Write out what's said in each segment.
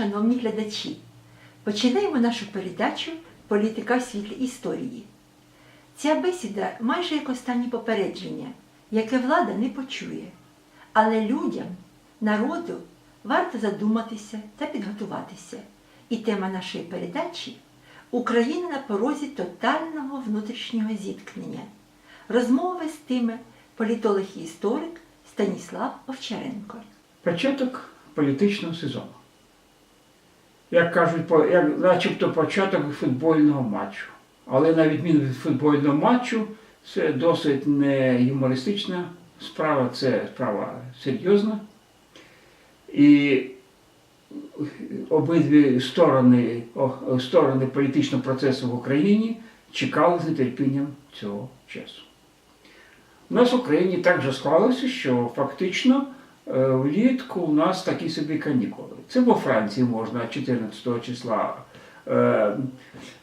шановні глядачі! Починаємо нашу передачу Політика в світлі історії. Ця бесіда майже як останнє попередження, яке влада не почує. Але людям, народу варто задуматися та підготуватися. І тема нашої передачі Україна на порозі тотального внутрішнього зіткнення. Розмову вестиме політолог і історик Станіслав Овчаренко. Початок політичного сезону. Як кажуть, як, начебто початок футбольного матчу. Але на відміну від футбольного матчу, це досить не юмористична справа, це справа серйозна. І обидві сторони, сторони політичного процесу в Україні чекали з нетерпінням цього часу. У нас в Україні так же склалося, що фактично влітку у нас такі собі канікули. Це во Франції можна 14 числа е,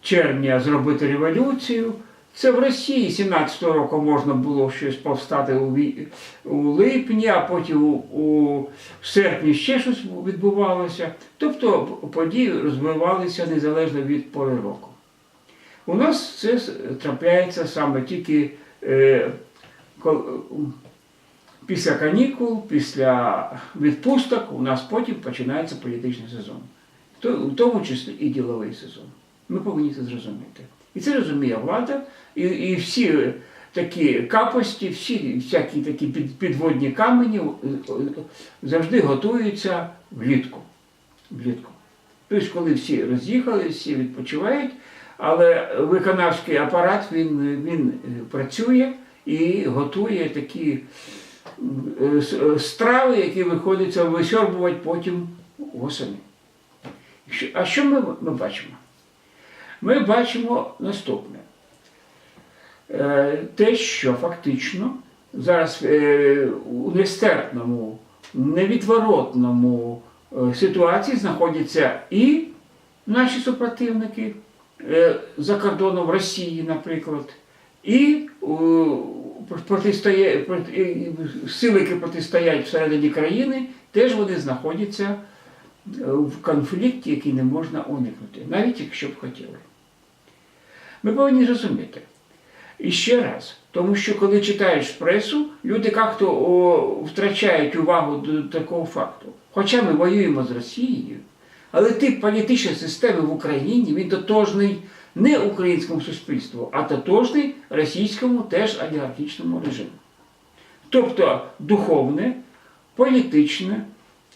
червня зробити революцію. Це в Росії 17-го року можна було щось повстати у, у липні, а потім у, у серпні ще щось відбувалося. Тобто події розвивалися незалежно від пори року. У нас це трапляється саме тільки е, після канікул, після відпусток, у нас потім починається політичний сезон. В тому числі і діловий сезон. Ми повинні це зрозуміти. І це розуміє влада, і, і всі такі капості, всі всякі такі під, підводні камені е, е, завжди готуються влітку. влітку. Тобто, коли всі роз'їхали, всі відпочивають, але виконавський апарат він, він е, працює і готує такі страви, які виходиться висьорбувати потім восени. А що ми, ми бачимо? Ми бачимо наступне. Е, Те, що фактично зараз е, у нестерпному, невідворотному е, ситуації знаходяться і наші супротивники е, за кордоном Росії, наприклад, і протистоє, сили, які протистоять всередині країни, теж вони знаходяться е, в конфлікті, який не можна уникнути, навіть якщо б хотіли. Ми повинні розуміти. І ще раз, тому що коли читаєш пресу, люди як-то втрачають увагу до такого факту. Хоча ми воюємо з Росією, але тип політичної системи в Україні він тотожний не українському суспільству, а тотожний російському теж олігархічному режиму. Тобто духовне, політичне,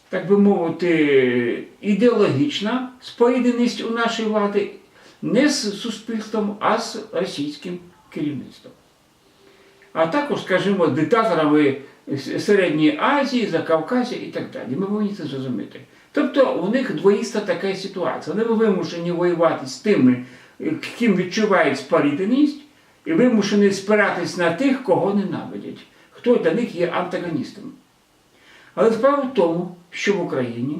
так би мовити, ідеологічна спорідненість у нашої влади не з суспільством, а з російським керівництвом. А також, скажімо, диктаторами Середньої Азії, Закавказя і так далі. Ми повинні це зрозуміти. Тобто у них двоїста така ситуація. Вони вимушені воювати з тими, ким відчувають спорідненість, і вимушені спиратись на тих, кого ненавидять, хто для них є антагоністом. Але справа в тому, що в Україні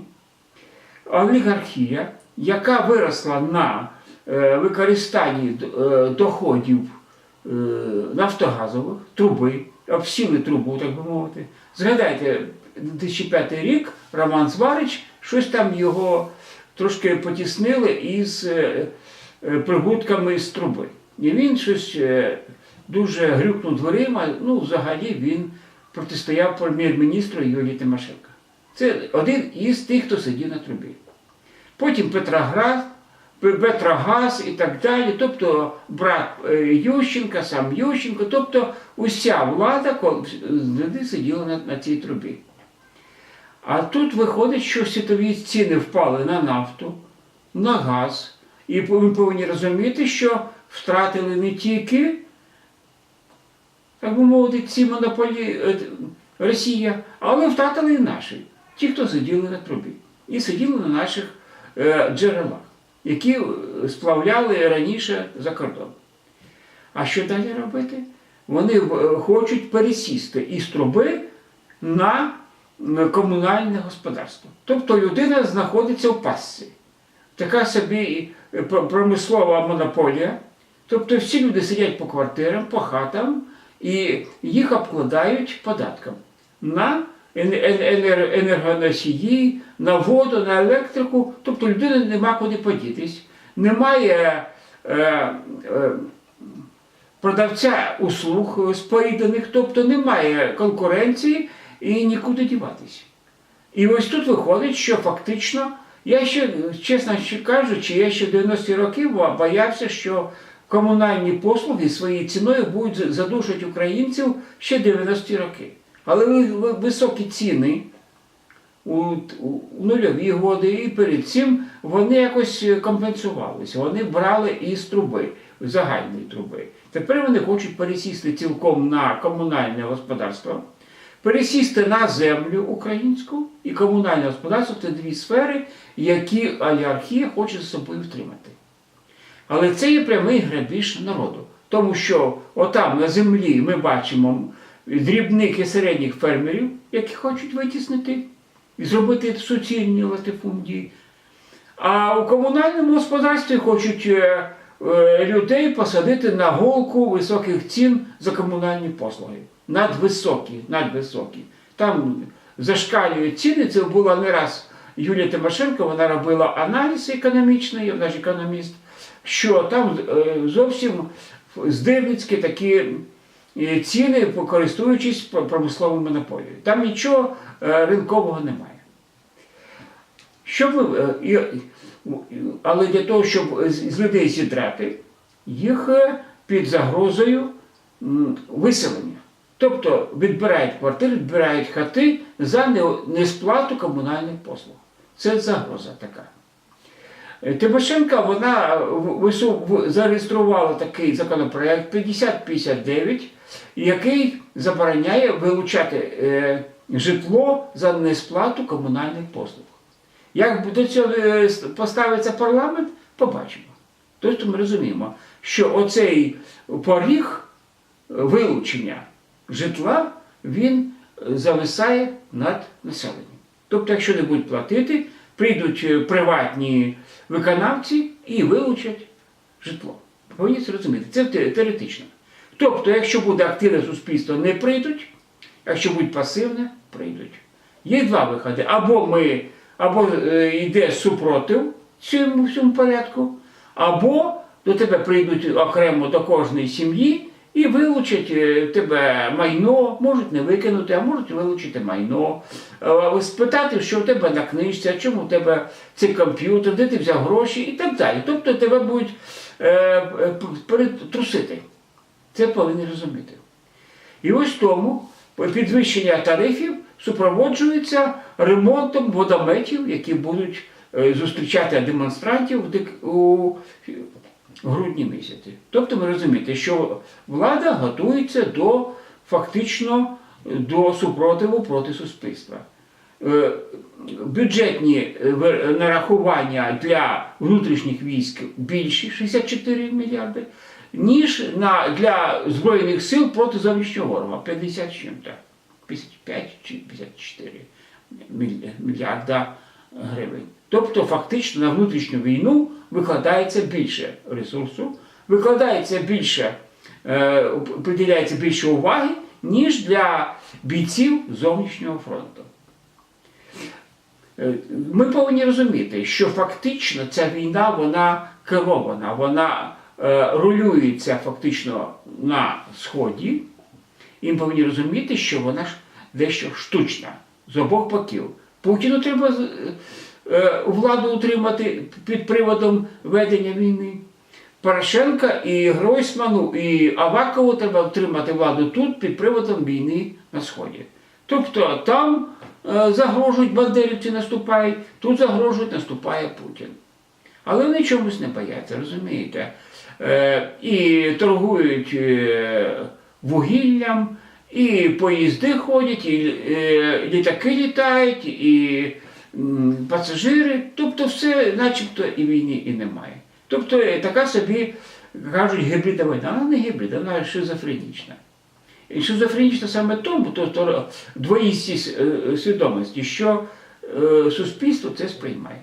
олігархія, яка виросла на е, використанні е, доходів е, нафтогазових, труби, обсіли трубу, так би мовити. Згадайте, 2005 рік Роман Зварич, щось там його трошки потіснили із прибутками з труби. І він щось е, дуже грюкнув дверима, ну, взагалі він протистояв прем'єр-міністру Юлії Тимошенко. Це один із тих, хто сидів на трубі. Потім Петроград, Пе- Петрогаз і так далі, тобто брат е, Ющенка, сам Ющенко, тобто уся влада сиділа на, на цій трубі. А тут виходить, що світові ціни впали на нафту, на газ. І ми повинні розуміти, що втратили не тільки, так би мовити, ці монополії е, Росія, але втратили і наші, ті, хто сиділи на трубі. І сиділи на наших е, джерелах, які е, сплавляли раніше за кордон. А що далі робити? Вони хочуть пересісти із труби на комунальне господарство. Тобто людина знаходиться в пастці. Така собі промислова монополія. Тобто всі люди сидять по квартирам, по хатам і їх обкладають податком на ен- ен- енер- енергоносії, на воду, на електрику. Тобто людина нема куди подітись. Немає е, е, продавця услуг споріднених, тобто немає конкуренції і нікуди діватися. І ось тут виходить, що фактично, я ще, чесно кажучи, я ще в 90-ті роки боявся, що комунальні послуги своєю ціною будуть задушити українців ще 90-ті роки. Але ви- ви- високі ціни у, у нульові годи і перед цим вони якось компенсувалися. Вони брали із труби, загальної труби. Тепер вони хочуть пересісти цілком на комунальне господарство, пересісти на землю українську і комунальне господарство це дві сфери, які олігархія хоче за собою втримати. Але це є прямий грабіж народу. Тому що отам на землі ми бачимо дрібних і середніх фермерів, які хочуть витіснити і зробити суцільні латифундії. А у комунальному господарстві хочуть е, е, людей посадити на голку високих цін за комунальні послуги. Надвисокі, надвисокі. Там зашкалюють ціни. Це була не раз Юлія Тимошенко, вона робила аналіз економічний, вона ж економіст, що там е, зовсім здивницькі такі е, ціни, користуючись промисловою монополією. Там нічого е, ринкового немає. Щоб, але для того, щоб з людей зідрати, їх під загрозою виселення. Тобто відбирають квартири, відбирають хати за несплату комунальних послуг. Це загроза така. Е, Тимошенка вона в- зареєструвала такий законопроект 5059, який забороняє вилучати е, житло за несплату комунальних послуг. Як до цього е, поставиться парламент, побачимо. Тобто ми розуміємо, що оцей поріг е, вилучення житла він е, зависає над населенням. Тобто, якщо не будуть платити, прийдуть е, приватні виконавці і вилучать житло. Повинні це розуміти. Це теоретично. Тобто, якщо буде активне суспільство, не прийдуть, якщо буде пасивне, прийдуть. Є два виходи. Або ми, або е, йде супротив цьому всьому порядку, або до тебе прийдуть окремо до кожної сім'ї і вилучать е, тебе майно, можуть не викинути, а можуть вилучити майно, Е, спитати, що в тебе на книжці, чому в тебе цей комп'ютер, де ти взяв гроші і так далі. Тобто тебе будуть е, перетрусити. Це повинні розуміти. І ось тому підвищення тарифів супроводжується ремонтом водометів, які будуть зустрічати демонстрантів в грудні місяці. Тобто ви розумієте, що влада готується до фактично до супротиву проти суспільства. Е, Бюджетні е, нарахування для внутрішніх військ більші 64 мільярди, ніж на, для Збройних сил проти зовнішнього ворога 50 чим-то. 55 чи 54 мільярда гривень. Тобто, фактично на внутрішню війну викладається більше ресурсу, викладається більше, е, приділяється більше уваги, ніж для бійців зовнішнього фронту. Е, Ми повинні розуміти, що фактично ця війна вона керована, вона е, рулюється фактично на сході, і ми повинні розуміти, що вона ж дещо штучна з обох боків. Путіну треба владу утримати під приводом ведення війни. Порошенка і Гройсману, і Авакову треба втримати владу тут під приводом війни на Сході. Тобто там е, загрожують бандерівці, наступають, тут загрожують, наступає Путін. Але вони чомусь не бояться, розумієте? Е, і торгують е, вугіллям, і поїзди ходять, і е, літаки літають, і пасажири. Тобто все, начебто, і війни і немає. Тобто е, така собі, кажуть, гібридна війна. Вона не гібридна, вона шизофренічна. І шизофренічна саме тому, то, то двоїстість е, свідомості, що е, суспільство це сприймає.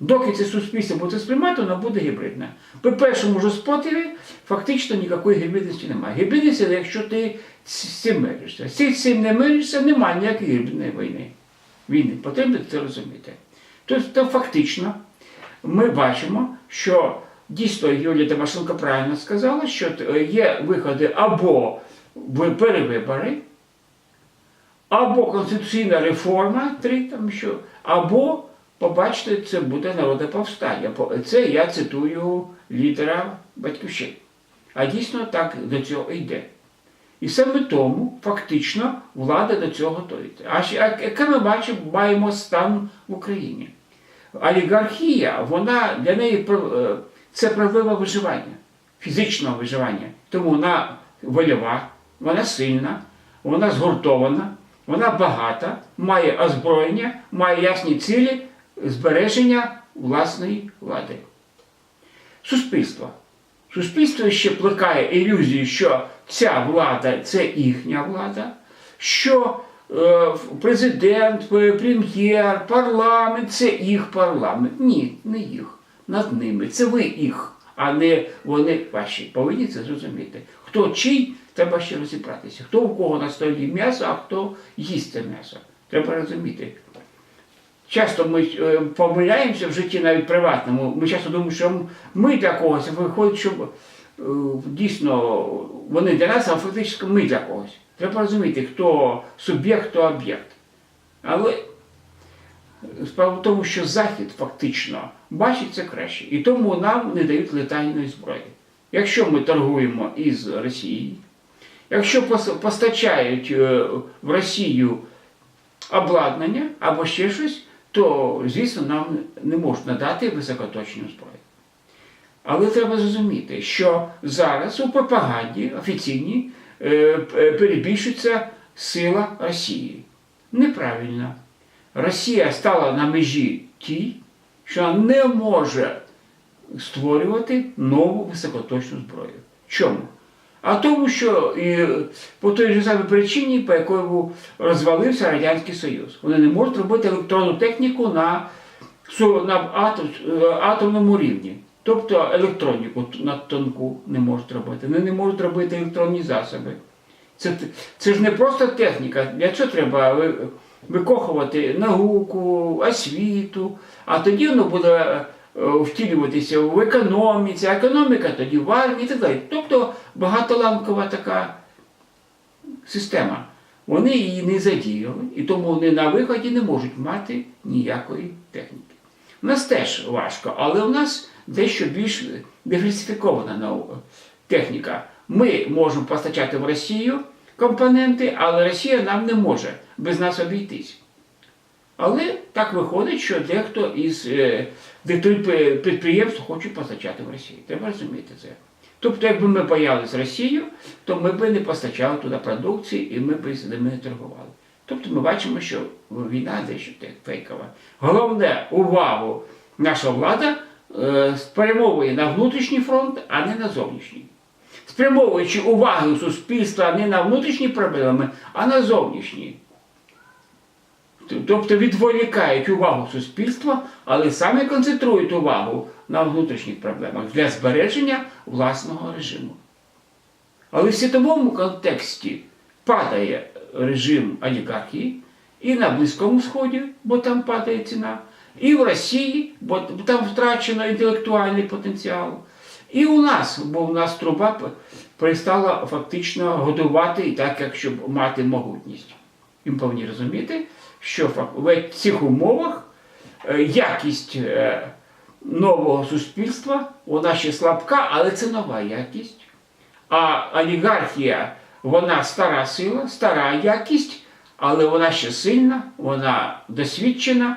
Доки це суспільство буде сприймати, воно буде гібридне. При першому ж спротиві фактично ніякої гібридності немає. Гібридність якщо ти з цим миришся. Якщо з цим не миришся, немає ніякої гібридної війни. Війни. Потрібно це розуміти. Тобто, фактично, ми бачимо, що дійсно Юлія Тимошенко правильно сказала, що е, є виходи або перевибори, або конституційна реформа, три там що, або, побачите, це буде народне повстання. Це я цитую лідера Батьківщини. А дійсно так до цього йде. І саме тому фактично влада до цього готується. А яке ми бачимо, маємо стан в Україні? Олігархія, вона для неї е, це правила виживання, фізичного виживання. Тому вона вольова, вона сильна, вона згуртована, вона багата, має озброєння, має ясні цілі збереження власної влади. Суспільство. Суспільство ще плекає ілюзію, що ця влада це їхня влада, що е, президент, е, прем'єр, парламент це їх парламент. Ні, не їх. Над ними. Це ви їх, а не вони ваші. Повинні це зрозуміти. Хто чий, треба ще розібратися. Хто у кого на столі м'ясо, а хто їсть це м'ясо. Треба розуміти. Часто ми е, помиляємося в житті навіть приватному. Ми часто думаємо, що ми для когось, виходить, що е, дійсно вони для нас, а фактично ми для когось. Треба розуміти, хто суб'єкт, хто об'єкт. Але справа в тому, що Захід фактично бачить це краще. І тому нам не дають летальної зброї. Якщо ми торгуємо із Росією, якщо постачають е, в Росію обладнання або ще щось, то, звісно, нам не можуть надати високоточну зброю. Але треба зрозуміти, що зараз у пропаганді офіційній е, перебільшується сила Росії. Неправильно. Росія стала на межі тій, що не може створювати нову високоточну зброю. Чому? А тому, що і по той же самій причині, по був розвалився Радянський Союз. Вони не можуть робити електронну техніку на, на е, атомному рівні. Тобто електроніку на тонку не можуть робити. Вони не можуть робити електронні засоби. Це, це ж не просто техніка. Для цього треба викохувати науку, освіту, а тоді воно буде е, втілюватися в економіці, економіка тоді в армії і так далі. Тобто багатоламкова така система. Вони її не задіяли, і тому вони на виході не можуть мати ніякої техніки. У нас теж важко, але у нас дещо більш диверсифікована техніка. Ми можемо постачати в Росію компоненти, але Росія нам не може без нас обійтись. Але так виходить, що дехто із е, підприємств хоче постачати в Росію. Треба розуміти це. Тобто, якби ми боялись Росію, то ми б не постачали туди продукції і ми б з ними не торгували. Тобто ми бачимо, що війна дещо фейкова. Головне увагу наша влада е, спрямовує на внутрішній фронт, а не на зовнішній. Спрямовуючи увагу суспільства не на внутрішні проблеми, а на зовнішні. Тобто відволікають увагу суспільства, але саме концентрують увагу на внутрішніх проблемах для збереження власного режиму. Але в світовому контексті падає режим олігархії і на Близькому Сході, бо там падає ціна, і в Росії, бо там втрачено інтелектуальний потенціал. І у нас, бо у нас труба перестала фактично годувати так, як щоб мати могутність. І ми повинні розуміти, що в цих умовах е, якість е, нового суспільства, вона ще слабка, але це нова якість. А олігархія, вона стара сила, стара якість, але вона ще сильна, вона досвідчена.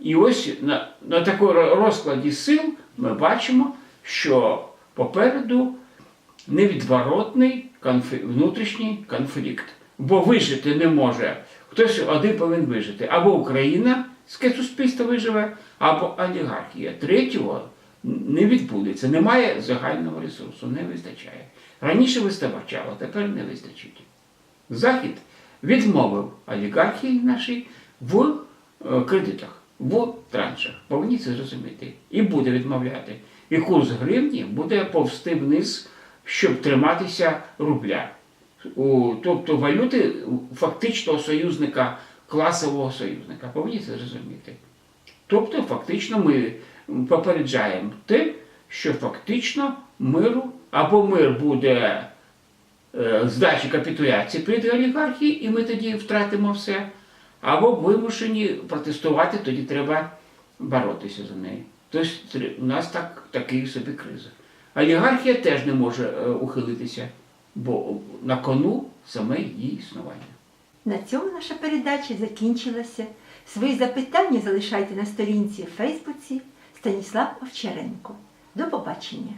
І ось на, на такому розкладі сил ми бачимо, що попереду невідворотний конфі- внутрішній конфлікт. Бо вижити не може. Хтось один повинен вижити. Або Україна, суспільство виживе, або олігархія. Третього не відбудеться. Немає загального ресурсу, не вистачає. Раніше вистачало, тепер не вистачить. Захід відмовив олігархії нашій в е, кредитах. в траншах. Повинні це зрозуміти. І буде відмовляти. І курс гривні буде повсти вниз, щоб триматися рубля. Тобто валюти фактичного союзника, класового союзника. Повинні це зрозуміти. Тобто, фактично, ми попереджаємо те, що фактично миру або мир буде е, здачі капітуляції прийде олігархії, і ми тоді втратимо все, або вимушені протестувати, тоді треба боротися за неї. Тобто у нас так, такий собі криза. Олігархія теж не може е, ухилитися, бо на кону саме її існування. На цьому наша передача закінчилася. Свої запитання залишайте на сторінці в Фейсбуці Станіслав Овчаренко. До побачення!